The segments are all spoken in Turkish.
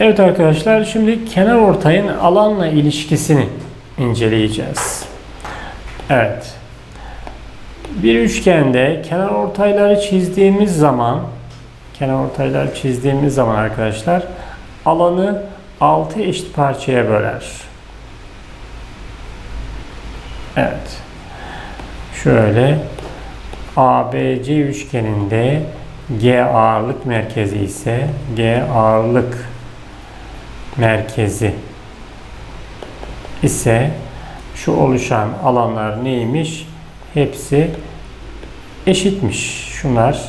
Evet arkadaşlar şimdi kenar ortayın alanla ilişkisini inceleyeceğiz. Evet. Bir üçgende kenar ortayları çizdiğimiz zaman kenar ortayları çizdiğimiz zaman arkadaşlar alanı 6 eşit parçaya böler. Evet. Şöyle ABC üçgeninde G ağırlık merkezi ise G ağırlık merkezi ise şu oluşan alanlar neymiş? Hepsi eşitmiş. Şunlar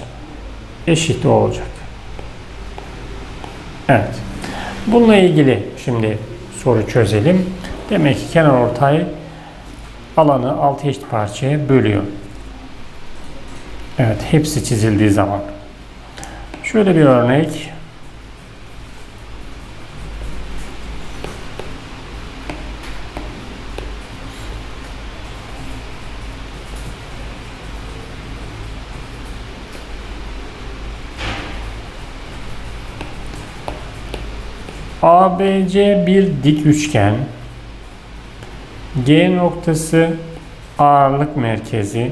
eşit olacak. Evet. Bununla ilgili şimdi soru çözelim. Demek ki kenar ortay alanı 6 eşit parçaya bölüyor. Evet, hepsi çizildiği zaman. Şöyle bir örnek. ABC bir dik üçgen. G noktası ağırlık merkezi.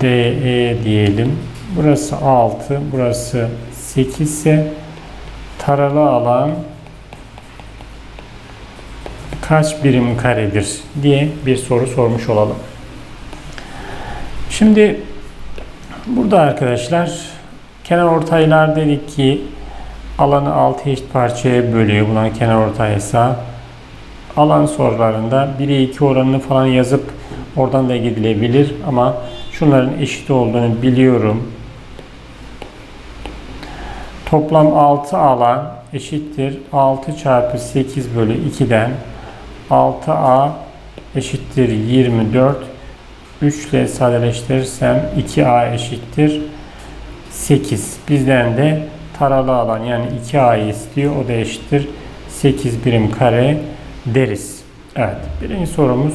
DE diyelim. Burası 6, burası 8 ise taralı alan kaç birim karedir diye bir soru sormuş olalım. Şimdi burada arkadaşlar kenar ortaylar dedik ki alanı 6 eşit parçaya bölüyor. Buna kenar ortaysa alan sorularında 1'e 2 oranını falan yazıp oradan da gidilebilir ama şunların eşit olduğunu biliyorum. Toplam 6 alan eşittir 6 çarpı 8 bölü 2'den 6a eşittir 24 3 ile sadeleştirirsem 2a eşittir 8. Bizden de taralı alan yani 2a'yı istiyor. O da eşittir 8 birim kare deriz. Evet. Birinci sorumuz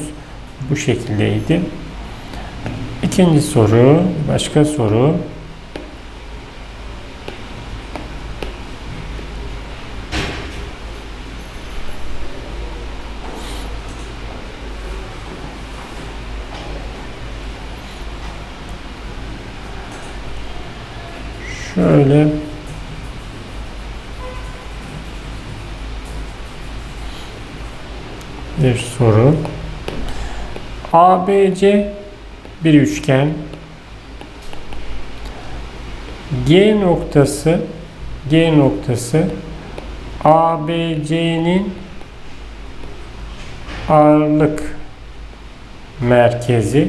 bu şekildeydi. İkinci soru, başka soru. Şöyle bir soru. ABC bir üçgen. G noktası G noktası ABC'nin ağırlık merkezi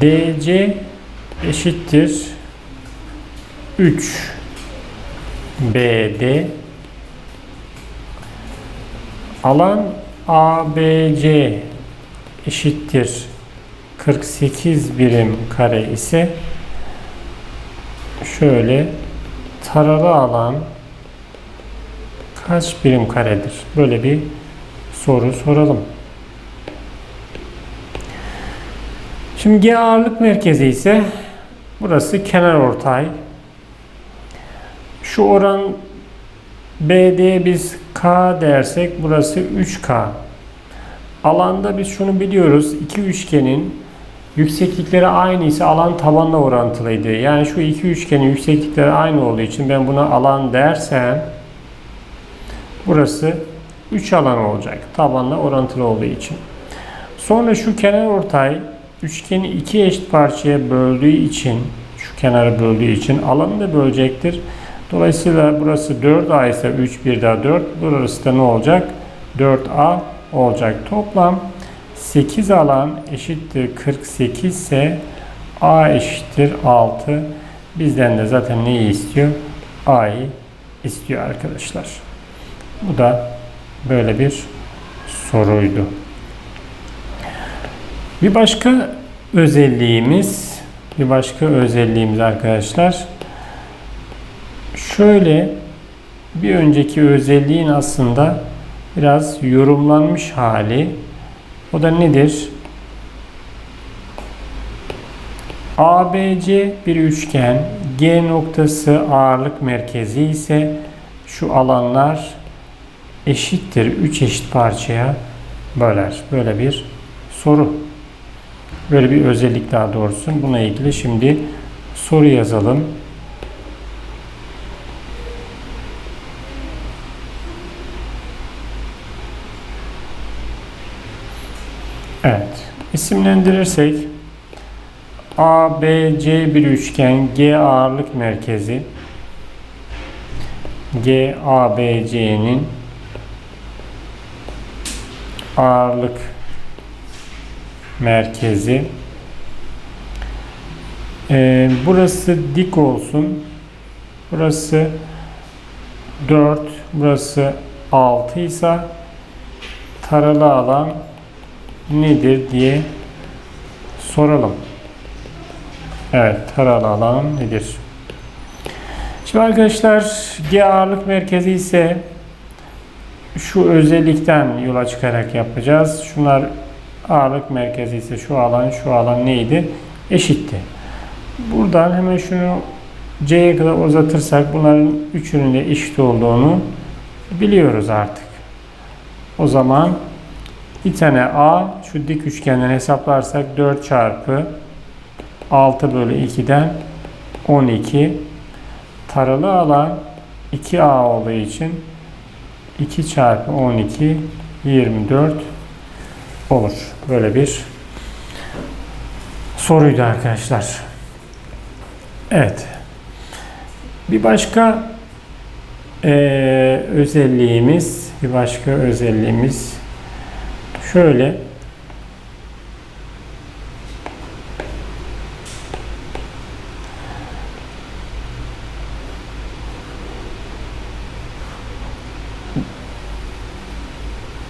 DC eşittir 3 BD alan ABC eşittir 48 birim kare ise şöyle taralı alan kaç birim karedir? Böyle bir soru soralım. Şimdi G ağırlık merkezi ise burası kenar ortay. Şu oran BD'ye biz K dersek burası 3K. Alanda biz şunu biliyoruz. İki üçgenin yükseklikleri aynı ise alan tabanla orantılıydı. Yani şu iki üçgenin yükseklikleri aynı olduğu için ben buna alan dersem burası 3 alan olacak. Tabanla orantılı olduğu için. Sonra şu kenar ortay üçgeni iki eşit parçaya böldüğü için şu kenarı böldüğü için alanı da bölecektir. Dolayısıyla burası 4A ise 3 bir daha 4. Burası da ne olacak? 4A olacak. Toplam 8 alan eşittir 48 ise A eşittir 6. Bizden de zaten neyi istiyor? A'yı istiyor arkadaşlar. Bu da böyle bir soruydu. Bir başka özelliğimiz bir başka özelliğimiz arkadaşlar şöyle bir önceki özelliğin aslında biraz yorumlanmış hali. O da nedir? ABC bir üçgen, G noktası ağırlık merkezi ise şu alanlar eşittir. 3 eşit parçaya böler. Böyle bir soru. Böyle bir özellik daha doğrusu. Buna ilgili şimdi soru yazalım. Evet. İsimlendirirsek ABC bir üçgen G ağırlık merkezi G ABC'nin ağırlık merkezi Ee, burası dik olsun burası 4 burası 6 ise taralı alan nedir diye soralım. Evet, taralı alan nedir? Şimdi arkadaşlar G ağırlık merkezi ise şu özellikten yola çıkarak yapacağız. Şunlar ağırlık merkezi ise şu alan şu alan neydi? Eşitti. Buradan hemen şunu C'ye kadar uzatırsak bunların üçünün de eşit olduğunu biliyoruz artık. O zaman bir tane A şu dik üçgenden hesaplarsak 4 çarpı 6 bölü 2'den 12 taralı alan 2A olduğu için 2 çarpı 12 24 olur. Böyle bir soruydu arkadaşlar. Evet. Bir başka e, özelliğimiz bir başka özelliğimiz şöyle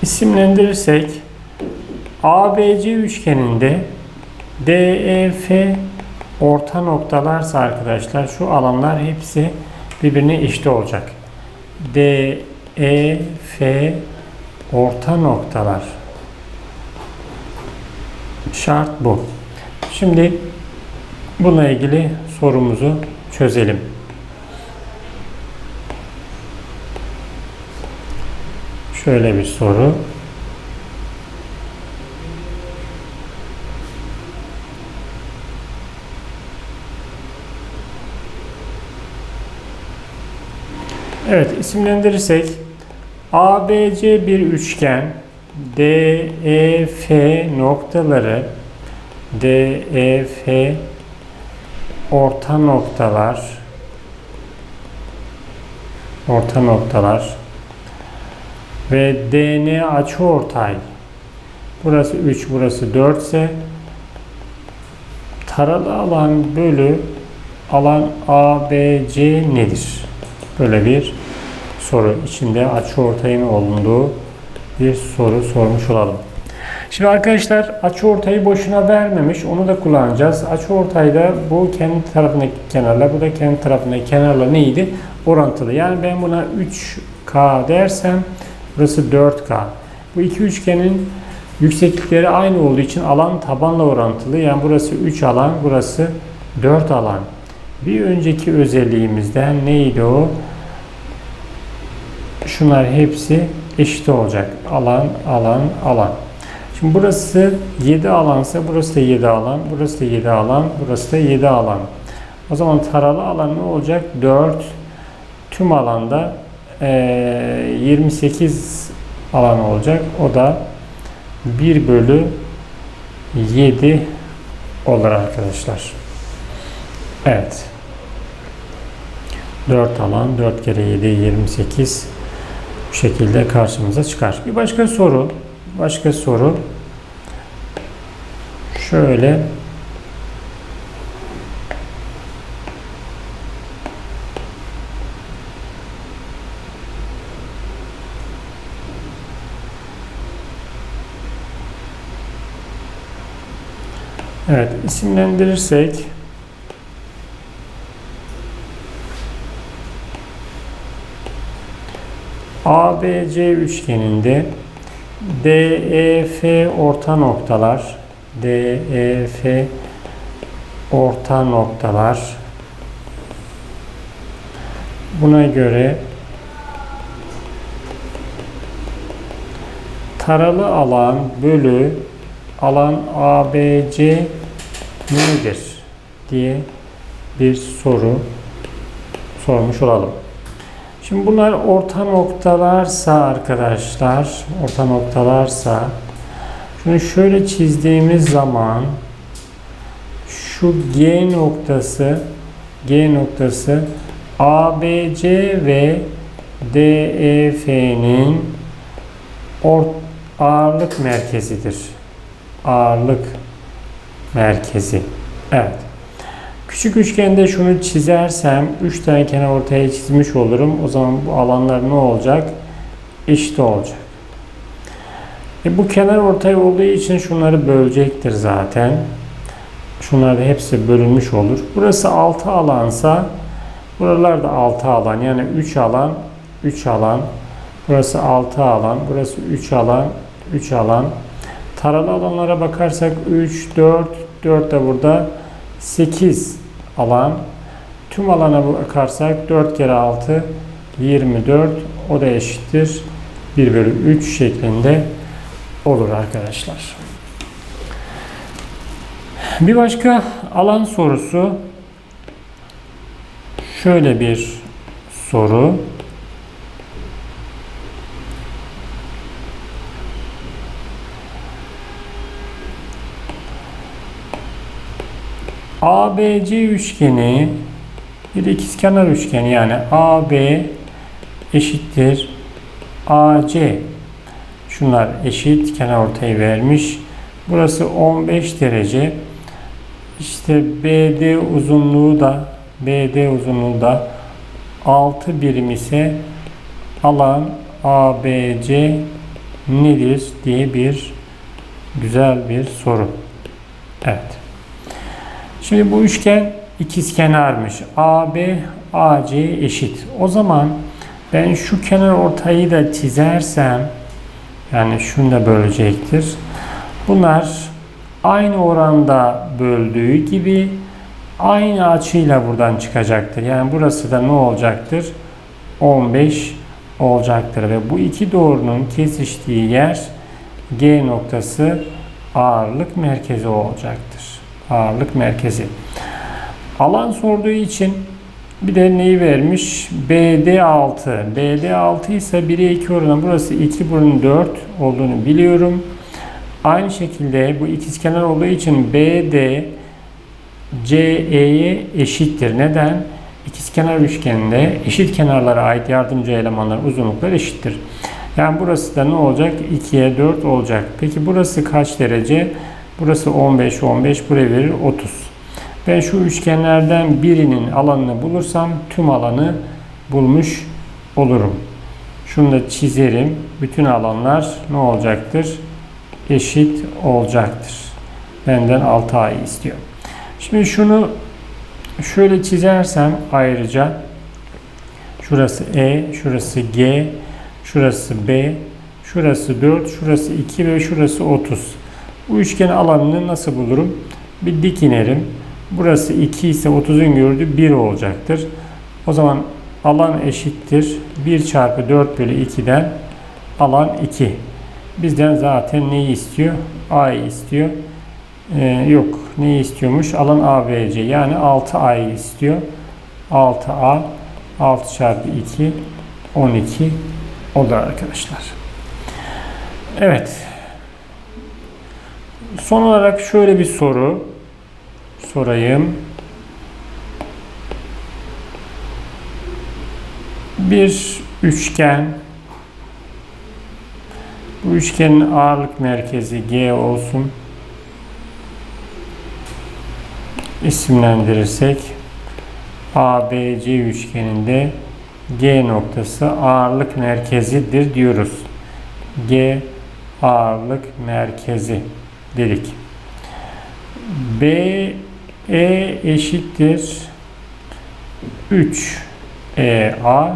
isimlendirirsek ABC üçgeninde DEF orta noktalarsa arkadaşlar şu alanlar hepsi birbirine eşit olacak. DEF orta noktalar. Şart bu. Şimdi bununla ilgili sorumuzu çözelim. Şöyle bir soru. Evet isimlendirirsek ABC bir üçgen DEF noktaları DEF orta noktalar orta noktalar ve DN açıortay burası 3 burası 4 ise taralı alan bölü alan ABC nedir? Böyle bir soru. içinde açıortayın olunduğu bir soru sormuş olalım. Şimdi arkadaşlar açıortayı boşuna vermemiş. Onu da kullanacağız. Açıortayda bu kendi tarafındaki kenarla bu da kendi tarafındaki kenarla neydi? Orantılı. Yani ben buna 3K dersem burası 4K. Bu iki üçgenin yükseklikleri aynı olduğu için alan tabanla orantılı. Yani burası 3 alan, burası 4 alan. Bir önceki özelliğimizden neydi o? Şunlar hepsi eşit olacak. Alan, alan, alan. Şimdi burası 7 alansa burası da 7 alan, burası da 7 alan, burası da 7 alan. O zaman taralı alan ne olacak? 4 tüm alanda e, 28 alan olacak. O da 1 bölü 7 olur arkadaşlar. Evet. 4 alan 4 kere 7 28 bu şekilde karşımıza çıkar. Bir başka soru. Başka soru. Şöyle Evet, isimlendirirsek ABC üçgeninde DEF orta noktalar DEF orta noktalar. Buna göre taralı alan bölü alan ABC nedir diye bir soru sormuş olalım. Şimdi bunlar orta noktalarsa arkadaşlar, orta noktalarsa şunu şöyle çizdiğimiz zaman şu G noktası G noktası ABC ve DEF'nin ağırlık merkezidir. Ağırlık merkezi. Evet. Küçük üçgende şunu çizersem 3 tane kenar ortaya çizmiş olurum. O zaman bu alanlar ne olacak? Eşit olacak. E bu kenar ortaya olduğu için şunları bölecektir zaten. Şunlar da hepsi bölünmüş olur. Burası 6 alansa buralar da 6 alan. Yani 3 alan, 3 alan. Burası 6 alan, burası 3 alan, 3 alan. Taralı alanlara bakarsak 3, 4, 4 de burada 8 alan. Tüm alana bakarsak 4 kere 6 24 o da eşittir 1 bölü 3 şeklinde olur arkadaşlar. Bir başka alan sorusu şöyle bir soru. ABC üçgeni bir ikizkenar üçgen yani AB eşittir AC. Şunlar eşit kenar ortayı vermiş. Burası 15 derece. İşte BD uzunluğu da BD uzunluğu da 6 birim ise alan ABC nedir diye bir güzel bir soru. Evet. Şimdi bu üçgen ikizkenarmış. AB AC eşit. O zaman ben şu kenar ortayı da çizersem yani şunu da bölecektir. Bunlar aynı oranda böldüğü gibi aynı açıyla buradan çıkacaktır. Yani burası da ne olacaktır? 15 olacaktır ve bu iki doğrunun kesiştiği yer G noktası ağırlık merkezi olacaktır. Ağırlık merkezi. Alan sorduğu için bir de neyi vermiş? BD6. BD6 ise 1'e 2 oranı burası 2 buranın 4 olduğunu biliyorum. Aynı şekilde bu ikizkenar olduğu için BD CE'ye eşittir. Neden? İkizkenar üçgeninde eşit kenarlara ait yardımcı elemanlar uzunluklar eşittir. Yani burası da ne olacak? 2'ye 4 olacak. Peki burası kaç derece? Burası 15, 15 buraya verir 30. Ben şu üçgenlerden birinin alanını bulursam tüm alanı bulmuş olurum. Şunu da çizerim. Bütün alanlar ne olacaktır? Eşit olacaktır. Benden 6 ay istiyor. Şimdi şunu şöyle çizersem ayrıca şurası E, şurası G, şurası B, şurası 4, şurası 2 ve şurası 30. Bu üçgen alanını nasıl bulurum? Bir dik inerim. Burası 2 ise 30'un gördüğü 1 olacaktır. O zaman alan eşittir. 1 çarpı 4 bölü 2'den alan 2. Bizden zaten neyi istiyor? A'yı istiyor. Ee, yok neyi istiyormuş? Alan ABC yani 6A'yı istiyor. 6A 6 çarpı 2 12 olur arkadaşlar. Evet. Son olarak şöyle bir soru sorayım. Bir üçgen bu üçgenin ağırlık merkezi G olsun. İsimlendirirsek ABC üçgeninde G noktası ağırlık merkezidir diyoruz. G ağırlık merkezi dedik. B E eşittir 3 E A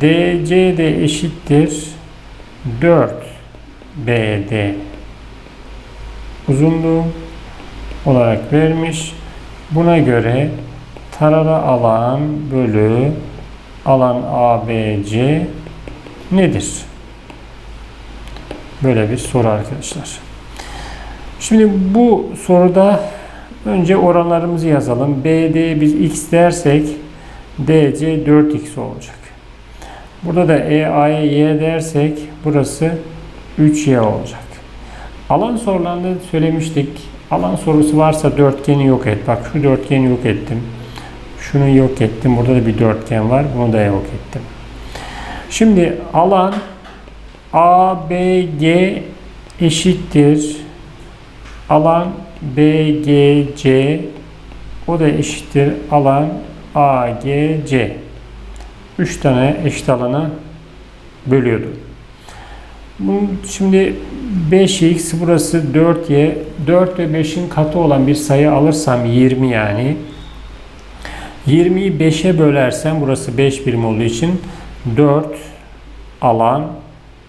DC de eşittir 4 BD uzunluğu olarak vermiş. Buna göre taralı alan bölü alan ABC nedir? Böyle bir soru arkadaşlar. Şimdi bu soruda önce oranlarımızı yazalım. BD biz x dersek DC 4x olacak. Burada da EA'ya y dersek burası 3y olacak. Alan sorularında söylemiştik. Alan sorusu varsa dörtgeni yok et. Bak şu dörtgeni yok ettim. Şunu yok ettim. Burada da bir dörtgen var. Bunu da yok ettim. Şimdi alan ABG eşittir. Alan BGC o da eşittir alan AGC. 3 tane eşit alana bölüyordu. Bunun şimdi 5x burası 4y 4 ve 5'in katı olan bir sayı alırsam 20 yani 20'yi 5'e bölersem burası 5 birim olduğu için 4 alan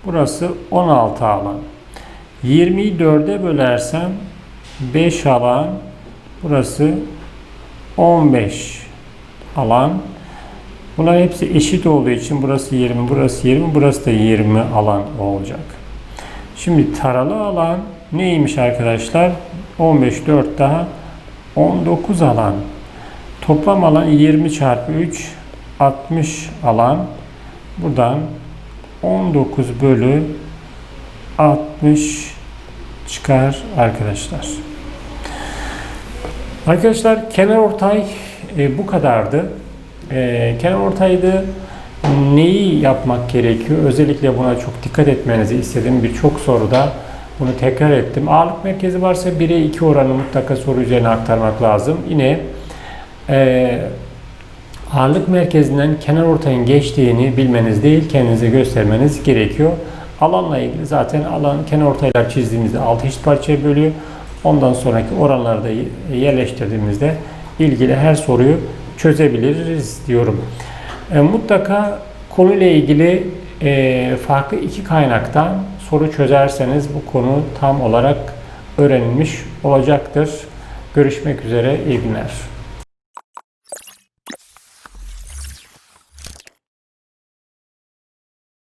burası 16 alan 20'yi 4'e bölersem 5 alan burası 15 alan Bunlar hepsi eşit olduğu için burası 20, burası 20, burası da 20 alan olacak. Şimdi taralı alan neymiş arkadaşlar? 15, 4 daha 19 alan. Toplam alan 20 çarpı 3, 60 alan. Buradan 19 bölü 60 çıkar arkadaşlar. Arkadaşlar kenar ortay e, bu kadardı. E, kenar ortayda neyi yapmak gerekiyor? Özellikle buna çok dikkat etmenizi istedim. Birçok soruda bunu tekrar ettim. Ağırlık merkezi varsa 1'e 2 oranı mutlaka soru üzerine aktarmak lazım. Yine e, ağırlık merkezinden kenar ortayın geçtiğini bilmeniz değil, kendinize göstermeniz gerekiyor. Alanla ilgili zaten alan kenar ortaylar çizdiğimizde 6 eşit parçaya bölüyor. Ondan sonraki oranları da yerleştirdiğimizde ilgili her soruyu çözebiliriz diyorum. E, mutlaka konuyla ilgili e, farklı iki kaynaktan soru çözerseniz bu konu tam olarak öğrenilmiş olacaktır. Görüşmek üzere, iyi günler.